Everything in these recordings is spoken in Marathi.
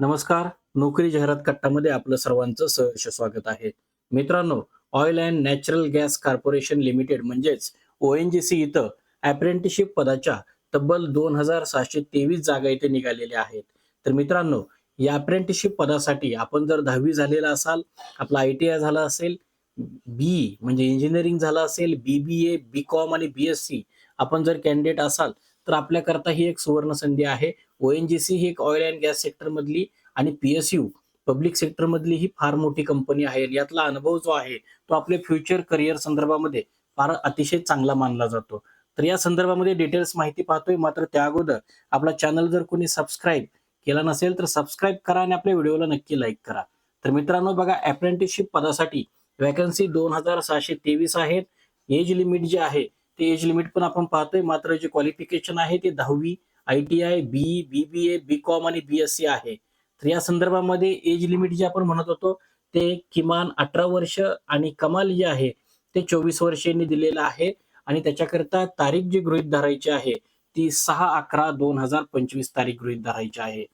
नमस्कार. नोकरी जाहिरात कट्टामध्ये आपलं सर्वांचं सहर्ष स्वागत आहे. मित्रांनो oil and natural gas corporation limited म्हणजेच ओएन जी सी इथं अप्रेंटिसशिप पदाच्या तब्बल दोन हजार सहाशे तेवीस जागा इथे निघालेल्या आहेत. तर मित्रांनो या अप्रेंटिसशिप पदासाठी आपण जर दहावी झालेला असाल आपला आय टी आय झाला असेल बी म्हणजे इंजिनिअरिंग झालं असेल बी बी ए बी कॉम आणि बी एस सी आपण जर कॅन्डिडेट असाल तर आपल्याकरता ही एक सुवर्ण संधी आहे. ओएनजीसी ही एक ऑइल अँड गॅस सेक्टर मधली आणि पीएसयू पब्लिक सेक्टर मधली ही फार मोठी कंपनी आहे. यातला अनुभव जो आहे तो आपल्या फ्युचर करिअर संदर्भामध्ये फार अतिशय चांगला मानला जातो. तर या संदर्भामध्ये डिटेल्स माहिती पाहतोय. मात्र त्या अगोदर आपला चॅनल जर कोणी सबस्क्राईब केला नसेल तर सबस्क्राईब करा आणि आपल्या व्हिडिओला नक्की लाईक करा. तर मित्रांनो बघा अप्रेंटिसशिप पदासाठी वॅकन्सी दोन हजार सहाशे तेवीस आहेत. एज लिमिट जे आहे ते एज लिमिट पण आपण पाहतोय. मात्र जे क्वालिफिकेशन आहे ते दहावी I T I B B B A B com आणि बी एस सी आहे. तर या संदर्भामध्ये एज लिमिट जे आपण म्हणत होतो ते किमान अठरा वर्ष आणि कमाल जे आहे ते चोवीस वर्षांनी दिलेलं आहे. आणि त्याच्याकरता तारीख जी गृहीत धरायची आहे ती सहा अकरा दोन हजार पंचवीस तारीख गृहीत धरायची आहे.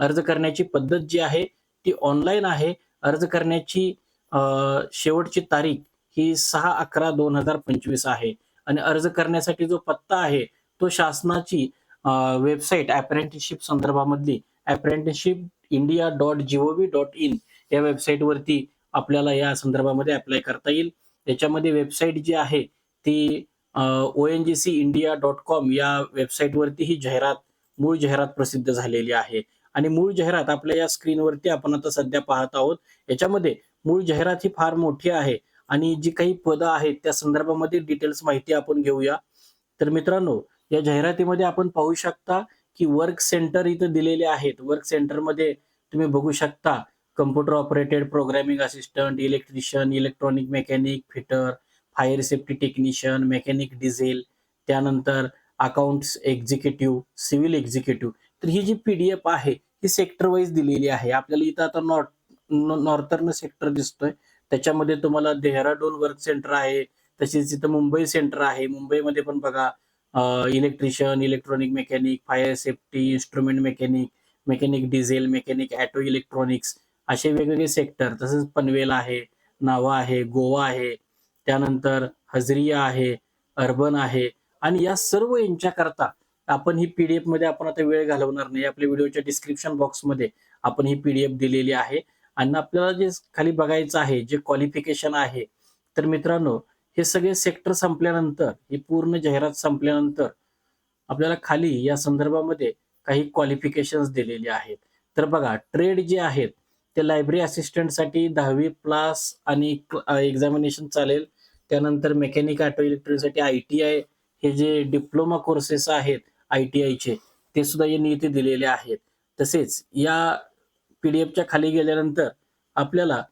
अर्ज करण्याची पद्धत जी आहे ती ऑनलाईन आहे. अर्ज करण्याची शेवटची तारीख ही सहा अकरा दोन हजार पंचवीस आहे. आणि अर्ज करण्यासाठी जो पत्ता आहे तो शासनाची website apprenticeship संदर्भामधली apprenticeship India dot G O V dot in या वेबसाईटवरती आपल्याला या संदर्भामध्ये अप्लाय करता येईल. याच्यामध्ये वेबसाईट जी आहे ती O N G C India dot com या वेबसाईटवरती ही जाहिरात मूळ जाहिरात प्रसिद्ध झालेली आहे. आणि मूळ जाहिरात आपल्या या स्क्रीनवरती आपण आता सध्या पाहत आहोत. याच्यामध्ये मूळ जाहिरात ही फार मोठी आहे. आणि जी काही पदं आहेत त्या संदर्भामध्ये डिटेल्स माहिती आपण घेऊया. तर मित्रांनो या जाहिरातीमध्ये आपण पाहू शकता की वर्क सेंटर इथं दिलेले आहेत. वर्क सेंटरमध्ये तुम्ही बघू शकता computer operated programming assistant electrician electronic mechanic fitter fire safety technician mechanic diesel त्यानंतर अकाउंट्स एक्झिक्युटिव्ह सिव्हिल एक्झिक्युटिव्ह तर ही जी पीडीएफ आहे ही सेक्टर वाईज दिलेली आहे. आपल्याला इथं आता नॉर्थ नॉर्थर्न सेक्टर दिसतोय. त्याच्यामध्ये तुम्हाला देहराडून वर्क सेंटर आहे तसेच इथं मुंबई सेंटर आहे. मुंबईमध्ये पण बघा electrician electronic mechanic fire safety instrument mechanic mechanic diesel mechanic auto electronics असे वेगवेगळे सेक्टर तसेच पनवेल आहे नावा आहे गोवा आहे त्यानंतर हजरिया आहे अर्बन आहे. आणि या सर्व यांच्याकरता आपण ही पीडीएफमध्ये आपण आता वेळ घालवणार नाही. आपल्या व्हिडिओच्या डिस्क्रिप्शन बॉक्समध्ये आपण ही पीडीएफ दिलेली आहे. आणि आपल्याला जे खाली बघायचं आहे जे क्वालिफिकेशन आहे तर मित्रांनो हे सगळे सेक्टर संपल्यानंतर ही पूर्ण जाहिरात संपल्यानंतर आपल्याला खाली या संदर्भामध्ये काही क्वालिफिकेशन्स दिलेले आहेत. तर बघा ट्रेड जे आहेत ते लायब्ररी असिस्टंटसाठी दहावी प्लस आणि एक्झामिनेशन चालेल. त्यानंतर मेकॅनिक ऑटो इलेक्ट्रिकसाठी आय टी आय हे जे डिप्लोमा कोर्सेस आहेत आय टी आयचे ते सुद्धा यांनी इथे दिलेले आहेत. तसेच या पीडीएफच्या खाली गेल्यानंतर आपल्याला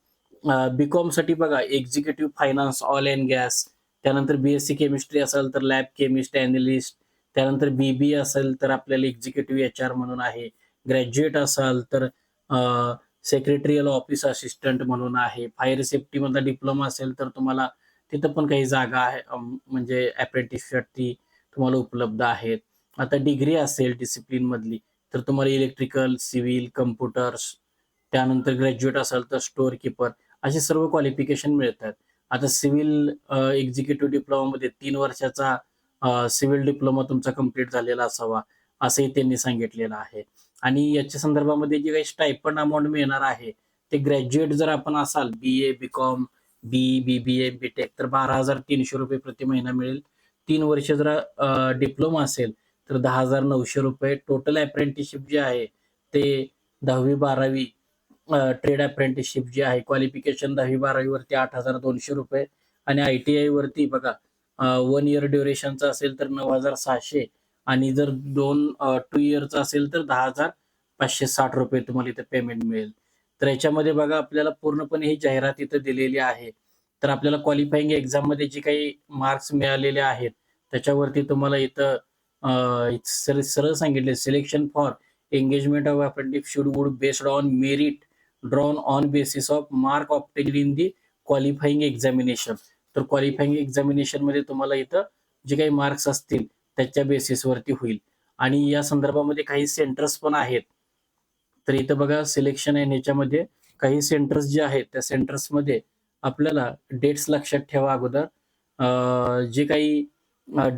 बीकॉमसाठी बघा executive finance all and gas त्यानंतर बीएससी केमिस्ट्री असेल तर लॅब केमिस्ट अॅनालिस्ट त्यानंतर बीबी असेल तर आपल्याला एक्झिक्युटिव्ह एच आर म्हणून आहे ग्रॅज्युएट असाल तर सेक्रेटरियल ऑफिस असिस्टंट म्हणून आहे फायर सेफ्टी मधला डिप्लोमा असेल तर तुम्हाला तिथं पण काही जागा आहे म्हणजे अप्रेंटिससाठी तुम्हाला उपलब्ध आहेत. आता डिग्री असेल डिसिप्लिन मधली तर तुम्हाला इलेक्ट्रिकल सिव्हिल कम्प्युटर्स त्यानंतर ग्रॅज्युएट असाल तर स्टोअर किपर असे सर्व क्वालिफिकेशन मिळतात. आता सिव्हिल एक्झिक्युटिव्ह डिप्लोमामध्ये तीन वर्षाचा सिव्हिल डिप्लोमा तुमचा कंप्लीट झालेला असावा असंही त्यांनी सांगितलेलं आहे. आणि याच्या संदर्भामध्ये जे काही स्टायपंड अमाऊंट मिळणार आहे ते ग्रॅज्युएट जर आपण असाल बी A B com B B B A B take तर बारा हजार तीनशे रुपये प्रति महिना मिळेल. तीन वर्ष जर डिप्लोमा असेल तर दहा हजार नऊशे रुपये. टोटल अप्रेंटिसशिप जे आहे ते दहावी बारावी ट्रेड अप्रेंटिसशिप जी आहे क्वालिफिकेशन दहावी बारावीवरती आठ हजार दोनशे रुपये आणि आय टी आय वरती बघा वन इयर ड्युरेशनचा असेल तर नऊ हजार सहाशे आणि जर दोन टू इयरचा असेल तर दहा हजार पाचशे साठ रुपये तुम्हाला इथे पेमेंट मिळेल. तर याच्यामध्ये बघा आपल्याला पूर्णपणे ही जाहिरात इथं दिलेली आहे. तर आपल्याला क्वालिफाईंग एक्झाममध्ये जे काही मार्क्स मिळालेले आहेत त्याच्यावरती तुम्हाला इथं सर सरळ सरळ सांगितले selection for engagement of apprentice should would based on merit drawn on basis of mark obtain in the qualifying examination तर क्वालिफाईंग एक्झामिनेशनमध्ये तुम्हाला इथं जे काही मार्क्स असतील त्याच्या बेसिसवरती होईल. आणि या संदर्भामध्ये काही सेंटर्स पण आहेत. तर इथं बघा सिलेक्शन आहे ह्याच्यामध्ये याच्यामध्ये काही सेंटर्स जे आहेत त्या सेंटर्समध्ये आपल्याला डेट्स लक्षात ठेवा अगोदर. जे काही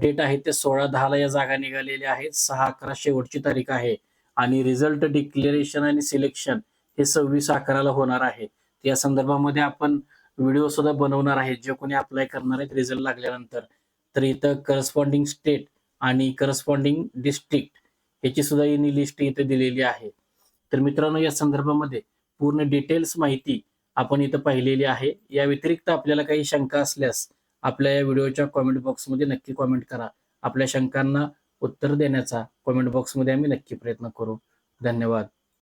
डेट आहेत ते सोळा दहाला या जागा निघालेल्या आहेत. सहा अकरा शेवटची तारीख आहे. आणि रिझल्ट डिक्लेरेशन आणि सिलेक्शन हे सव्वीस अकराला होणार आहे. या संदर्भामध्ये आपण व्हिडिओ सुद्धा बनवणार आहे. जे कोणी अप्लाय करणार आहेत रिझल्ट लागल्यानंतर. तर इथं करस्पॉन्डिंग स्टेट आणि करस्पॉन्डिंग डिस्ट्रिक्ट याची सुद्धा यांनी लिस्ट इथं दिलेली आहे. तर मित्रांनो या संदर्भामध्ये पूर्ण डिटेल्स माहिती आपण इथं पाहिलेली आहे. या व्यतिरिक्त आपल्याला काही शंका असल्यास आपल्या या व्हिडिओच्या कॉमेंट बॉक्समध्ये नक्की कॉमेंट करा. आपल्या शंकांना उत्तर देण्याचा कॉमेंट बॉक्समध्ये आम्ही नक्की प्रयत्न करू. धन्यवाद.